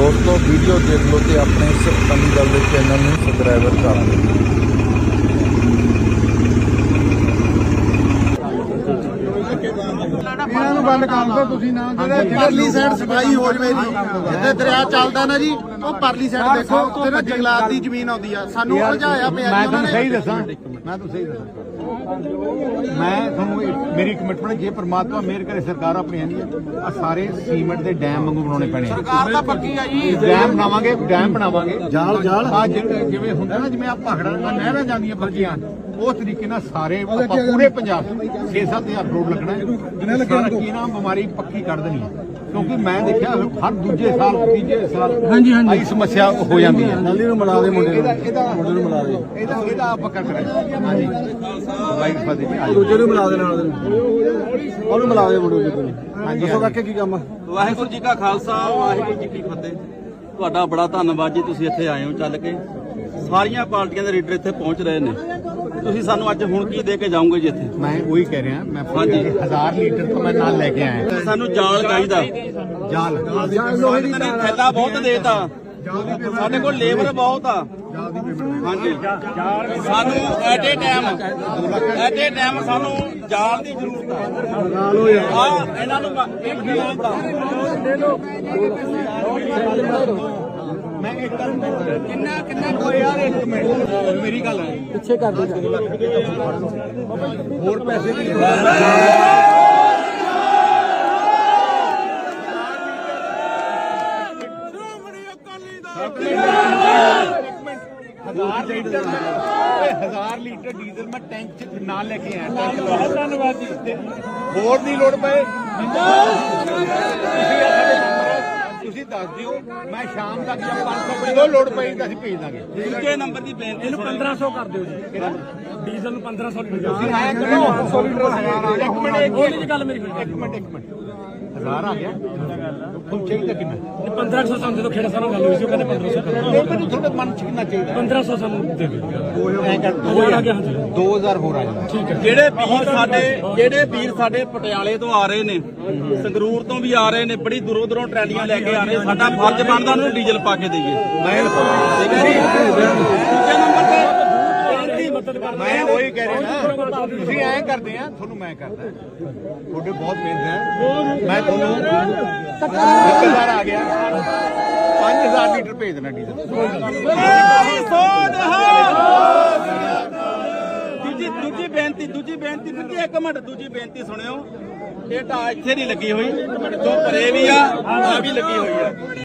ਦੋਸਤੋ ਵੀਡੀਓ ਦੇਖ ਲਓ ਤੇ ਆਪਣੇ ਇਸ ਅਕਾਲੀ ਦਲ ਦੇ ਚੈਨਲ ਨੂੰ ਸਬਸਕ੍ਰਾਈਬਰ ਕਰ ਇਹਨਾਂ ਨੂੰ ਬੰਦ ਕਰ ਦਿਓ ਤੁਸੀਂ ਨਾ, ਜਿਹੜੇ ਪਰਲੀ ਸਾਈਡ ਸਫ਼ਾਈ ਹੋ ਜਵੇ ਜੀ। ਜਿੱਥੇ ਦਰਿਆ ਚੱਲਦਾ ਨਾ ਜੀ। ਉਹ ਪਰਲੀ ਸਾਈਡ ਦੇਖੋ ਉੱਥੇ ਨਾ ਜੰਗਲਾਤ ਦੀ ਜ਼ਮੀਨ ਆਉਂਦੀ ਆ। ਸਾਨੂੰ ਉਲਝਾਇਆ ਪਿਆ ਮੈਂ ਉਹਨਾਂ ਤੁਹਾਨੂੰ ਸਹੀ ਨੇ ਦੱਸਾਂ। ਮੈਂ ਤੁਹਾਨੂੰ ਸਹੀ ਦੱਸਾਂ। ਮੈਂ ਤੁਹਾਨੂੰ ਇਹ- ਮੇਰੀ ਕਮਿਟਮੈਂਟ ਜੇ ਪ੍ਰਮਾਤਮਾ ਮਿਹਰ ਕਰੇ ਸਰਕਾਰ ਆਪਣੀ ਆਂਦੀ ਆ ਸਾਰੇ ਸੀਮੈਂਟ ਦੇ ਡੈਮ ਵਾਂਗੂ ਬਣਾਉਣੇ ਪੈਣੇ ਆ। ਸਰਕਾਰ ਤਾਂ ਪੱਕੀ ਆ ਜੀ। ਡੈਮ ਬਣਾਵਾਂਗੇ ਡੈਮ ਬਣਾਵਾਂਗੇ। ਜਾਲ ਜਾਲ। ਆ ਜਿਵੇਂ ਹੁੰਦਾ ਨਾ ਜਿਵੇਂ ਆ ਪਹਾੜਾਂ ਨਾਲ ਨਹਿਰਾਂ ਜਾਂਦੀਆਂ ਪੱਕੀਆਂ ਉਸ ਤਰੀਕੇ ਨਾਲ ਸਾਰੇ ਆਪਾਂ ਪੂਰੇ ਪੰਜਾਬ 6-7000 ਕਰੋੜ ਲੱਗਣਾ ਹੈ। ਸਾਰਾ ਕੀ ਨਾਮ ਬਿਮਾਰੀ ਪੱਕੀ ਕੱਢ ਦੇਣੀ ਹੈ। ਕਿਉਂਕਿ ਮੈਂ ਦੇਖਿਆ ਹਰ ਦੂਜੇ ਸਾਲ ਤੀਜੇ ਸਾਲ ਹਾਂਜੀ ਹਾਂਜੀ। ਆਈ ਸਮੱਸਿਆ ਹੋ ਜਾਂਦੀ ਹੈ। ਜਲਦੀ ਨੂੰ ਮਿਲਾ ਦੇ ਮੁੰਡੇ ਨੂੰ। ਇਹਦਾ ਮੁੰਡੇ ਨੂੰ ਮਿਲਾ ਦੇ। ਇਹਦਾ ਇਹਦਾ ਆਪਾਂ ਕਰ ਕਰਾਂਗੇ ਹਾਂਜੀ। ਬਾਈ ਫਤਿਹ ਜੀ ਦੂਜੇ ਨੂੰ ਮਿਲਾ ਦੇ ਨਾਲ ਉਹਨੂੰ ਮਿਲਾ ਦੇ ਮੁੰਡੇ ਨੂੰ। ਹਾਂਜੀ ਦੱਸੋ ਕਾਕੇ ਕੀ ਕੰਮ ਵਾਹਿਗੁਰੂ ਜੀ ਕਾ ਖਾਲਸਾ ਵਾਹਿਗੁਰੂ ਜੀ ਕੀ ਫਤਿਹ। ਤੁਹਾਡਾ ਬੜਾ ਧੰਨਵਾਦ ਜੀ ਤੁਸੀਂ ਇੱਥੇ ਆਏ ਹੋ ਚੱਲ ਕੇ। ਸਾਰੀਆਂ ਪਾਰਟੀਆਂ ਦੇ ਲੀਡਰ ਇੱਥੇ ਪਹੁੰਚ ਰਹੇ ਨੇ। ਤੁਸੀਂ ਸਾਨੂੰ ਅੱਜ ਹੁਣ ਕੀ ਦੇ ਕੇ ਜਾਓਗੇ ਜੀ ਇੱਥੇ? ਮੈਂ ਉਹੀ ਕਹਿ ਰਿਹਾ ਮੈਂ ਹਾਂਜੀ। 1000 ਲੀਟਰ ਤੋਂ ਮੈਂ ਨਾਲ ਲੈ ਕੇ ਆਇਆ। ਸਾਨੂੰ ਜਾਲ ਚਾਹੀਦਾ। ਜਾਲ। ਲੋਹੇ ਦੀ ਥੈਲਾ ਬਹੁਤ ਦੇਤਾ। ਸਾਡੇ ਕੋਲ ਲੇਬਰ ਬਹੁਤ ਆ। ਹਾਂਜੀ। ਸਾਨੂੰ at a time at a time ਸਾਨੂੰ ਜਾਲ ਦੀ ਜ਼ਰੂਰਤ ਆ। ਆ ਇਹਨਾਂ ਨੂੰ ਇੱਕ ਕਿਲੋ ਬੜਾ ਮੈਂ ਇੱਕ ਕਿੰਨਾ ਕਿੰਨਾ ਕੋਈ ਯਾਰ ਇੱਕ ਮਿੰਟ ਮੇਰੀ ਗੱਲ ਹੈ ਪਿੱਛੇ ਕਰ ਦੋ ਹੋਰ ਪੈਸੇ ਦੀ ਹਜ਼ਾਰ ਲੀਟਰ ਓਏ, ਹਜ਼ਾਰ ਲੀਟਰ ਡੀਜ਼ਲ ਮੈਂ ਟੈਂਕ ਚ ਨਾਲ ਲੈ ਕੇ ਆਇਆ ਟੈਂਕ ਬਹੁਤ ਧੰਨਵਾਦ ਜੀ ਹੋਰ ਦੀ ਲੋੜ ਪਏ ਤੁਸੀਂ ਆ ਸਾਡੇ ਮੈਂਬਰ ਹੋ, ਤੁਸੀਂ ਦੱਸ ਦਿਓ ਮੈਂ ਸ਼ਾਮ ਤੱਕ ਜਾਂ 500 ਕਿਲੋ ਲੋੜ ਪਈ ਤਾਂ ਅਸੀਂ ਭੇਜ ਦਾਂਗੇ। ਦੂਜੇ ਨੰਬਰ ਦੀ ਬੇਨਤੀ ਇਹਨੂੰ 1500 ਕਰ ਦਿਓ ਜੀ। ਡੀਜ਼ਲ ਨੂੰ 1500 ਲੀਟਰ ਤੁਸੀਂ ਆਇਆ ਕਰੋ 100 ਲੀਟਰ ਇੱਕ ਮਿੰਟ। ਇੱਕ ਮਿੰਟ ਇੱਕ ਮਿੰਟ। ਹਜ਼ਾਰ ਆ ਗਿਆ। ਤੁਹਾਨੂੰ ਚਾਹੀਦਾ ਕਿੰਨਾ? 1500 ਸਾਨੂੰ ਦੇ ਦਿਓ ਖੇੜਾ ਸਾਨੂੰ ਗੱਲ ਹੋਈ ਸੀ ਉਹ ਕਹਿੰਦੇ 1500 ਕਰ ਇਹ ਮੈਨੂੰ ਤੁਹਾਡੇ ਮਨ ਚ ਕਿੰਨਾ ਚਾਹੀਦਾ? 1500 ਸਾਨੂੰ ਦੇ ਦਿਓ। ਐ ਕਰ ਹਜ਼ਾਰ ਆ ਗਿਆ ਹਾਂਜੀ। 2000 ਹੋਰ ਆ ਜਾਣਾ ਠੀਕ ਹੈ। ਜਿਹੜੇ ਵੀਰ ਸਾਡੇ ਜਿਹੜੇ ਵੀਰ ਸਾਡੇ ਪਟਿਆਲੇ ਤੋਂ ਆ ਰਹੇ ਨੇ ਸੰਗਰੂਰ ਤੋਂ ਵੀ ਆ ਰਹੇ ਨੇ ਬੜੀ ਦੂਰੋਂ ਦੂਰੋਂ ਟਰਾਲੀਆਂ ਲੈ ਕੇ ਆ ਰਹੇ ਸਾਡਾ ਫਰਜ਼ ਬਣਦਾ ਉਹਨਾਂ ਨੂੰ ਡੀਜ਼ਲ ਪਾ ਕੇ ਦੇਈਏ। ਮੈਂ ਠੀਕ ਹੈ ਜੀ? ਬੇਨਤੀ ਕਰ ਮੈਂ ਉਹੀ ਕਹਿ ਰਿਹਾ ਨਾ, ਤੁਸੀਂ ਐਂ ਕਰਦੇ ਆ, ਤੁਹਾਨੂੰ ਮੈਂ ਕਰਦਾ। ਤੁਹਾਡੇ ਬਹੁਤ ਮਿਹਨਤ ਹੈ। ਮੈਂ ਤੁਹਾਨੂੰ 1000 ਆ ਗਿਆ। 5000 ਲੀਟਰ ਭੇਜ ਦੇਣਾ ਡੀਜ਼ਲ। ਦੂਜੀ ਦੂਜੀ ਬੇਨਤੀ ਦੂਜੀ ਬੇਨਤੀ ਵੀਰ ਇੱਕ ਮਿੰਟ, ਦੂਜੀ ਬੇਨਤੀ ਸੁਣਿਓ। ਇਹ ਤਾਂ ਇੱਥੇ ਨਹੀਂ ਲੱਗੀ ਹੋਈ, ਜੋ ਪਰੇ ਵੀ ਆ ਆ ਵੀ ਲੱਗੀ ਹੋਈ ਆ।